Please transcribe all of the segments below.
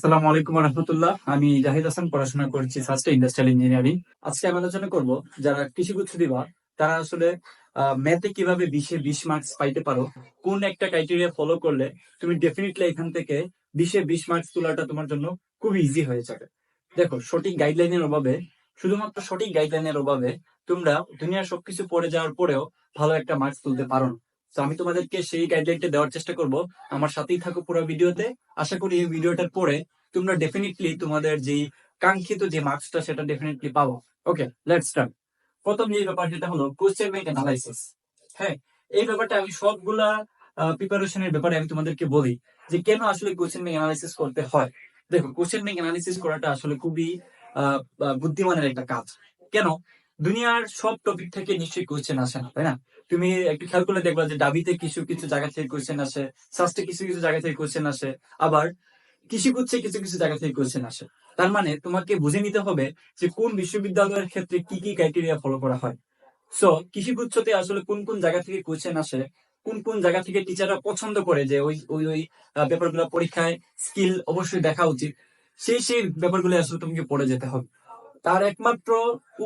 আসসালামু আলাইকুম রহমতুল্লাহ আমি জাহিদ হাসান, পড়াশোনা করছি ফার্স্ট ইন্ডাস্ট্রিয়াল ইঞ্জিনিয়ারিং আজকে আমি আলোচনা করব যারা কৃষিগুচ্ছ দিবা তারা আসলে ম্যাথে কীভাবে বিশে বিশ মার্কস পাইতে পারো, কোন একটা ক্রাইটেরিয়া ফলো করলে তুমি ডেফিনেটলি এখান থেকে বিশে বিশ মার্কস তোলাটা তোমার জন্য খুব ইজি হয়ে যাবে। দেখো, সঠিক গাইডলাইনের অভাবে, শুধুমাত্র সঠিক গাইডলাইনের অভাবে তোমরা দুনিয়ার সবকিছু পড়ে যাওয়ার পরেও ভালো একটা মার্কস তুলতে পারো না। তো আমি তোমাদেরকে সেই গাইডলাইনটা দেওয়ার চেষ্টা করব। আমার সাথেই থাকো পুরো ভিডিওতে। আশা করি এই ভিডিওটার পরে তোমরা ডেফিনেটলি তোমাদের যে কাঙ্ক্ষিত যে মার্কসটা সেটা ডেফিনেটলি পাবো। ওকে লেটস স্টার্ট প্রথম যে ব্যাপার যেটা হলো কোশ্চেন ব্যাংক অ্যানালাইসিস হ্যাঁ এই ব্যাপারটা আমি সবগুলা প্রিপারেশনের ব্যাপারে আমি তোমাদেরকে বলি যে কেন আসলে কোশ্চেন ব্যাংক অ্যানালাইসিস করতে হয়। দেখো কোশ্চেন ব্যাংক অ্যানালাইসিস করাটা আসলে খুবই বুদ্ধিমানের একটা কাজ। কেন? দুনিয়ার সব টপিক থেকে নিশ্চয়ই কোশ্চেন আসে না, তাই না? তুমি একটু খেয়াল করলে দেখবা যে ডাবিতে কিছু কিছু জায়গা থেকে কোশ্চেন আসে সাস্টে কিছু কিছু জায়গা থেকে কোশ্চেন আসে, আবার কৃষি করছে কিছু কিছু জায়গা থেকে কোশ্চেন আসে। তার মানে তোমাকে বুঝে নিতে হবে যে কোন বিশ্ববিদ্যালয়ের ক্ষেত্রে কি কি ক্রাইটেরিয়া ফলো করা হয়। সো কৃষি গুচ্ছতে আসলে কোন কোন জায়গা থেকে কোশ্চেন আসে, কোন কোন জায়গা থেকে টিচাররা পছন্দ করে যে ওই ওই ওই ব্যাপারগুলো পরীক্ষায় স্কিল অবশ্যই দেখা উচিত, সেই সেই ব্যাপারগুলো আসলে তোমাকে পড়ে যেতে হবে। তার একমাত্র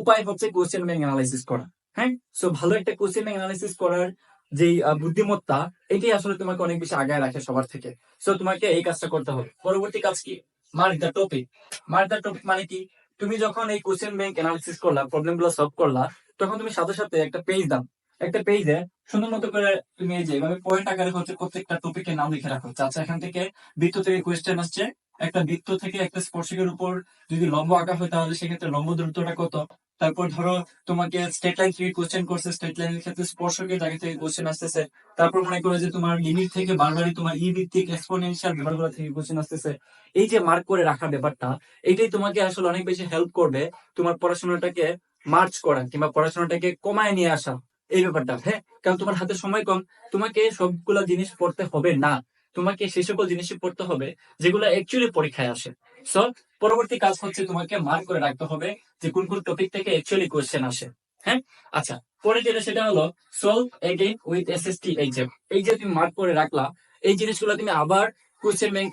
উপায় হচ্ছে কোশ্চেন ব্যাংক অ্যানালাইসিস করা হ্যাঁ? সো ভালো একটা কোশ্চেন ব্যাংক অ্যানালাইসিস করার যে বুদ্ধিমত্তা এটাই আসলে তোমাকে অনেক বেশি আগায় রাখে সবার থেকে। সো তোমাকে এই কাজটা করতে হবে। পরবর্তী কাজ কি? Mark the topic mark the topic মানে কি? তুমি যখন এই কোশ্চেন ব্যাংক অ্যানালিসিস করলা প্রবলেমগুলো সলভ করলা, তখন তুমি সাথে সাথে একটা পেজ দাও। একটা পেজে সুন্দর মতো করে তুমি এই যে, এভাবে পয়েন্ট আকারে হচ্ছে প্রত্যেকটা টপিকের নাম লিখে রাখো। আচ্ছা এখান থেকে বৃত্ত থেকে কোয়েশ্চেন আসছে। একটা বৃত্ত থেকে একটা স্পর্শকের উপর যদি লম্ব আঁকা হয়, তাহলে সেক্ষেত্রে লম্ব দূরত্বটা কত? তারপর ধরো তোমাকে স্টেট লাইন থেকে কোশ্চেন করছে স্টেট লাইনের ক্ষেত্রে স্পর্শকের জায়গা থেকে কোশ্চেন আসতেছে। তারপর মনে করো যে তোমার লিমিট থেকে বারবারই তোমার ই ভিত্তিক এক্সপোনেনশিয়াল ব্যাপারগুলো থেকে কোশ্চেন আসতেছে। এই যে মার্ক করে রাখার ব্যাপারটা, এটাই তোমাকে আসলে অনেক বেশি হেল্প করবে তোমার পড়াশোনাটাকে মার্চ করা কিংবা পড়াশোনাটাকে কমায় নিয়ে আসা। এই ব্যাপারটা হ্যাঁ? কারণ তোমার হাতে সময় কম। তোমাকে সবগুলা জিনিস পড়তে হবে না। তোমাকে সেই সকল জিনিসই পড়তে হবে, যেগুলো অ্যাকচুয়ালি পরীক্ষায় আসে। সো পরবর্তী কাজ হচ্ছে তোমাকে মার্ক করে রাখতে হবে যে কোন কোন টপিক থেকে অ্যাকচুয়ালি কোয়েশ্চেন আসে। হ্যাঁ? আচ্ছা পরে যেটা, সেটা হলো solve again with S S T HM এই যে তুমি মার্ক করে রাখলা, এই জিনিসগুলো তুমি আবার কোয়েশ্চেন ব্যাংক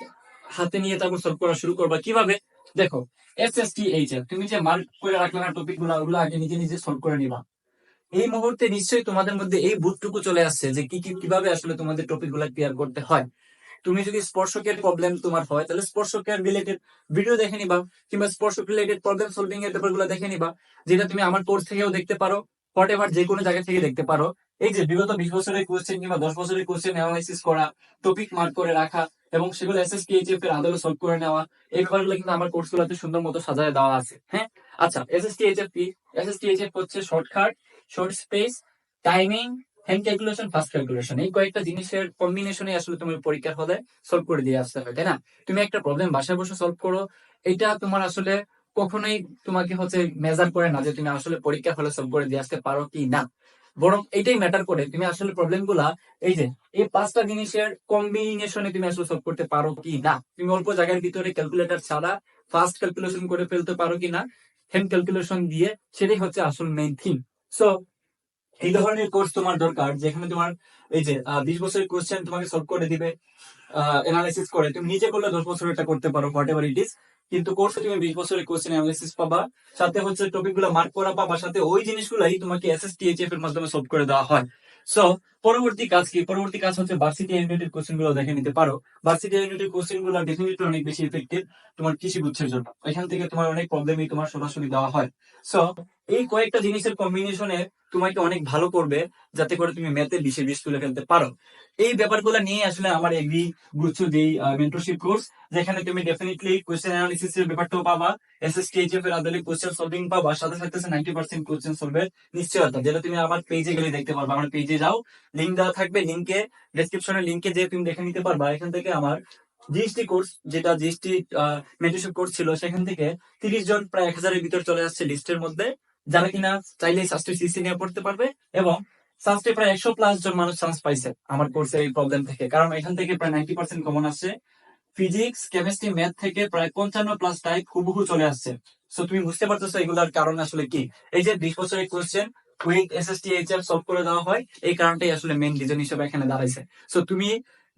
হাতে নিয়ে তারপর সলভ করা শুরু করবা। কীভাবে? দেখো এস এস টি এইচএম তুমি যে মার্ক করে রাখলা না টপিকগুলো, ওগুলো আগে নিজে নিজে সলভ করে নিবা। এই মুহূর্তে নিশ্চয়ই তোমাদের মধ্যে এই বুথটুকু চলে আসছে যে কি কি, কীভাবে আসলে তোমাদের টপিকগুলা ক্লিয়ার করতে হয়। তুমি যদি স্পর্শকের প্রবলেম তোমার হয়, তাহলে স্পর্শকের রিলেটেড ভিডিও দেখে নিবা, কিংবা স্পর্শক রিলেটেড প্রবলেম সলভিং এর ব্যাপারগুলো দেখে নিবা, যেটা তুমি আমার কোর্স থেকেও দেখতে পারো হোয়াট এভার যে কোনো জায়গা থেকে দেখতে পারো। এই যে বিগত বিশ বছরের কোয়েশ্চেন কিংবা দশ বছরের কোয়েশ্চেন অ্যানালাইসিস করা টপিক মার্ক করে রাখা, এবং সেগুলো এস এস পিএইচএফ এর আদলে সলভ করে নেওয়া, এই ব্যাপারগুলো কিন্তু আমার কোর্সগুলোতে সুন্দর মতো সাজায় দেওয়া আছে হ্যাঁ? আচ্ছা এস এস টিএইচএফ কি? এস এস টিএইচএফ হচ্ছে shortcut short space timing hand calculation fast calculation এই কয়েকটা জিনিসের কম্বিনেশনে আসলে তুমি পরীক্ষার হলে সলভ করে দিয়ে আসতে হয় তাই না? তুমি একটা প্রবলেম বাসায় বসে সলভ করো, এটা তোমার আসলে কখনোই তোমাকে হচ্ছে মেজার করে না যে তুমি আসলে পরীক্ষার হলে সলভ করে দিয়ে আসতে পারো কি না। বরং এটাই ম্যাটার করে তুমি আসলে প্রবলেমগুলা, এই যে, এই পাঁচটা জিনিসের কম্বিনেশনে তুমি আসলে সলভ করতে পারো কি না? তুমি অল্প জায়গার ভিতরে ক্যালকুলেটর ছাড়া ফার্স্ট ক্যালকুলেশন করে ফেলতে পারো কি না? হ্যান্ড ক্যালকুলেশন দিয়ে সেটাই হচ্ছে আসল মেইন থিং সো এই ধরনের কোর্স তোমার দরকার, যেখানে তোমার এই যে বিশ বছরের কোশ্চেন তোমাকে সলভ করে দিবে এনালাইসিস করে। তুমি নিজে করলে দশ বছর এটা করতে পারো হোয়াট এভার ইট ইস কিন্তু কোর্সে তুমি বিশ বছরের কোশ্চেন অ্যানালাইসিস পাবা, সাথে হচ্ছে টপিকগুলো মার্ক করা পাবা, সাথে ওই জিনিসগুলাই তোমাকে এস এস টিএইচএফ এর মাধ্যমে সলভ করে দেওয়া হয়। সো পরবর্তী কাজ কি? পরবর্তী কাজ হচ্ছে ভার্সিটি ইউনিটের কোশ্চেনগুলো দেখে নিতে পারো। ভার্সিটি ইউনিটের কোশ্চেনগুলো ডেফিনেটলি অনেক বেশি ইফেক্টিভ তোমার কৃষি গুচ্ছের জন্য। এখান থেকে তোমার অনেক প্রবলেমই তোমার সরাসরি দেওয়া হয়। সো এই কয়েকটা জিনিসের কম্বিনেশনে তোমাকে অনেক ভালো করবে, যাতে করে তুমি ম্যাথে বিশে বিশ তুলে ফেলতে পারো। এই ব্যাপারগুলো নিয়ে আসলে আমার এগ্রি গুচ্ছ যেই মেন্টরশিপ কোর্স যেখানে তুমি ডেফিনেটলি কোয়েশ্চেন অ্যানালিসিস এর ব্যাপারটাও পাবা এসএসটিএইচএফ এর আদলে কোয়েশ্চেন সলভিং পাবা, সাথে সাথে নাইনটি পার্সেন্ট কোয়েশ্চেন সলভের নিশ্চয়তা, যেটা তুমি আমার পেজে গেলে দেখতে পারবা। আমার পেজে যাও লিঙ্ক দেওয়া থাকবে লিঙ্কে ডেসক্রিপশনের লিঙ্কে যে তুমি দেখে নিতে পারবা। এখান থেকে আমার জিএসটি কোর্স যেটা জিএসটি মেন্টরশিপ কোর্স ছিল, সেখান থেকে তিরিশ জন, প্রায় এক হাজারের ভিতর চলে আসছে লিস্টের মধ্যে। যারা কিনা চাইলে সাস্টে সিসি নিয়ে পড়তে পারবে এবং সাস্টে প্রায় একশো প্লাস জন মানুষ চান্স পাইছে আমার কোর্সের এই প্রবলেম থেকে। কারণ এখান থেকে প্রায় নাইনটি পার্সেন্ট কমন আসছে। ফিজিক্স কেমিস্ট্রি ম্যাথ থেকে প্রায় পঞ্চান্ন প্লাস টাইপ হুবহু চলে আসছে। সো তুমি বুঝতে পারতেছো এগুলার কারণ আসলে কি? এই যে বিশ বছরের question with S S T H solve করে দেওয়া হয়, এই কারণটাই আসলে মেন রিজন হিসেবে এখানে দাঁড়াইছে। সো তুমি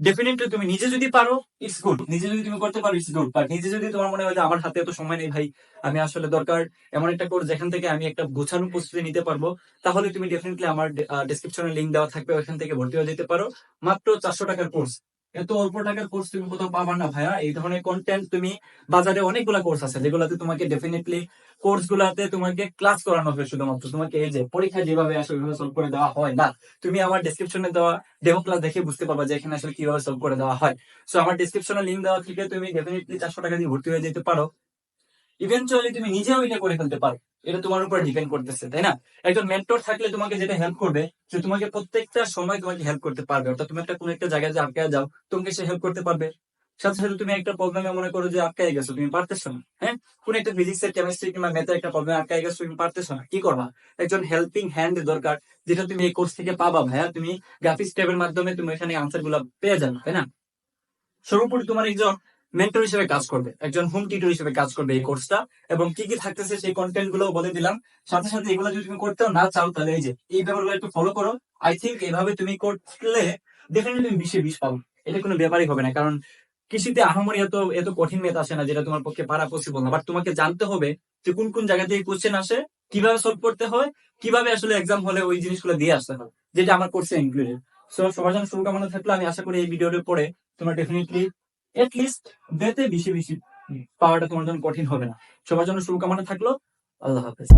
ডেফিনেটলি তুমি নিজে যদি পারো ইটস গুড নিজে যদি তুমি করতে পারো ইটস গুড বাট নিজে যদি তোমার মনে হয় যে আমার হাতে এত সময় নেই ভাই, আমি আসলে দরকার এমন একটা কোর্স যেখান থেকে আমি একটা গোছানো প্রস্তুতি নিতে পারব, তাহলে তুমি ডেফিনেটলি আমার ডিসক্রিপশনে লিঙ্ক দেওয়া থাকবে, ওখান থেকে ভর্তি হয়ে যেতে পারো। মাত্র চারশো টাকার কোর্স এত অল্প টাকার কোর্স তুমি কোথাও পাবা না ভাইয়া। এই ধরনের কন্টেন্ট তুমি বাজারে অনেকগুলা কোর্স আছে, যেগুলোতে তোমাকে ডেফিনেটলি কোর্স গুলাতে তোমাকে ক্লাস করানো হবে শুধুমাত্র। তোমাকে এই যে পরীক্ষা যেভাবে আসলে ওইভাবে সলভ করে দেওয়া হয় না, তুমি আমার ডিসক্রিপশনে দেওয়া ডেমো ক্লাস দেখে বুঝতে পারবা যে এখানে আসলে কীভাবে সলভ করে দেওয়া হয়। সো আমার ডিসক্রিপশনে লিঙ্ক দেওয়া থেকে তুমি ডেফিনেটলি চারশো টাকা দিয়ে ভর্তি হয়ে যেতে পারো। ইভেনচুয়ালি তুমি নিজেও এটা করে ফেলতে পারো। এটা তোমার উপর ডিপেন্ড করতেছে, তাই না? একজন মেন্টর থাকলে তোমাকে যেটা হেল্প করবে, যে তোমাকে প্রত্যেকটা সময় তোমাকে হেল্প করতে পারবে। অর্থাৎ তুমি একটা কোন একটা জায়গায় যে আটকে যাও, তোমাকে সে হেল্প করতে পারবে। সাথে সাথে তুমি একটা প্রবলেমে মনে করো যে আটকাই গেছো, তুমি পারতেছো না হ্যাঁ? কোন একটা ফিজিক্স এর কেমিস্ট্রি কিংবা ম্যাথের একটা প্রবলেম আটকাই গেছো, তুমি পারতেছো না, কি করবা? একজন হেল্পিং হ্যান্ড দরকার, যেটা তুমি এই কোর্স থেকে পাবা ভাইয়া। তুমি গ্রাফিক্স ট্যাবের মাধ্যমে তুমি এখানে আনসারগুলা পেয়ে যাবে, তাই না? সর্বোপরি তোমার একজন মেন্টর হিসেবে কাজ করবে। একজন হোম টিউটর হিসেবে কাজ করবে এই কোর্সটা এবং কি কি থাকতেছে সেই কন্টেন্টগুলো বলে দিলাম। সাথে সাথে এগুলো যদি তুমি করতেও না চাও, তাহলে এই যে, এই ব্যাপারগুলো একটু ফলো করো। আই থিঙ্ক এভাবে তুমি করলে ডেফিনেটলি বিশে বিশ পাবো এটা কোনো ব্যাপারই হবে না। কারণ কৃষিতে আহামরি এত এত কঠিন মেথ আসে না যেটা তোমার পক্ষে পারা পসিবল না। বাট তোমাকে জানতে হবে যে কোন কোন জায়গা থেকে কোশ্চেন আসে, কীভাবে সলভ করতে হয়, কীভাবে আসলে এক্সাম হলে ওই জিনিসগুলো দিয়ে আসতে হয়, যেটা আমার কোর্সে ইনক্লুডেড সো সবার জন্য শুভকামনা থাকলে। আমি আশা করি এই ভিডিওর পরে তোমার ডেফিনেটলি এটলিস্ট বেতে বেশি বেশি পাওয়াটা তোমার জন্য কঠিন হবে না। সবার জন্য শুভকামনা থাকল। আল্লাহ হাফেজ।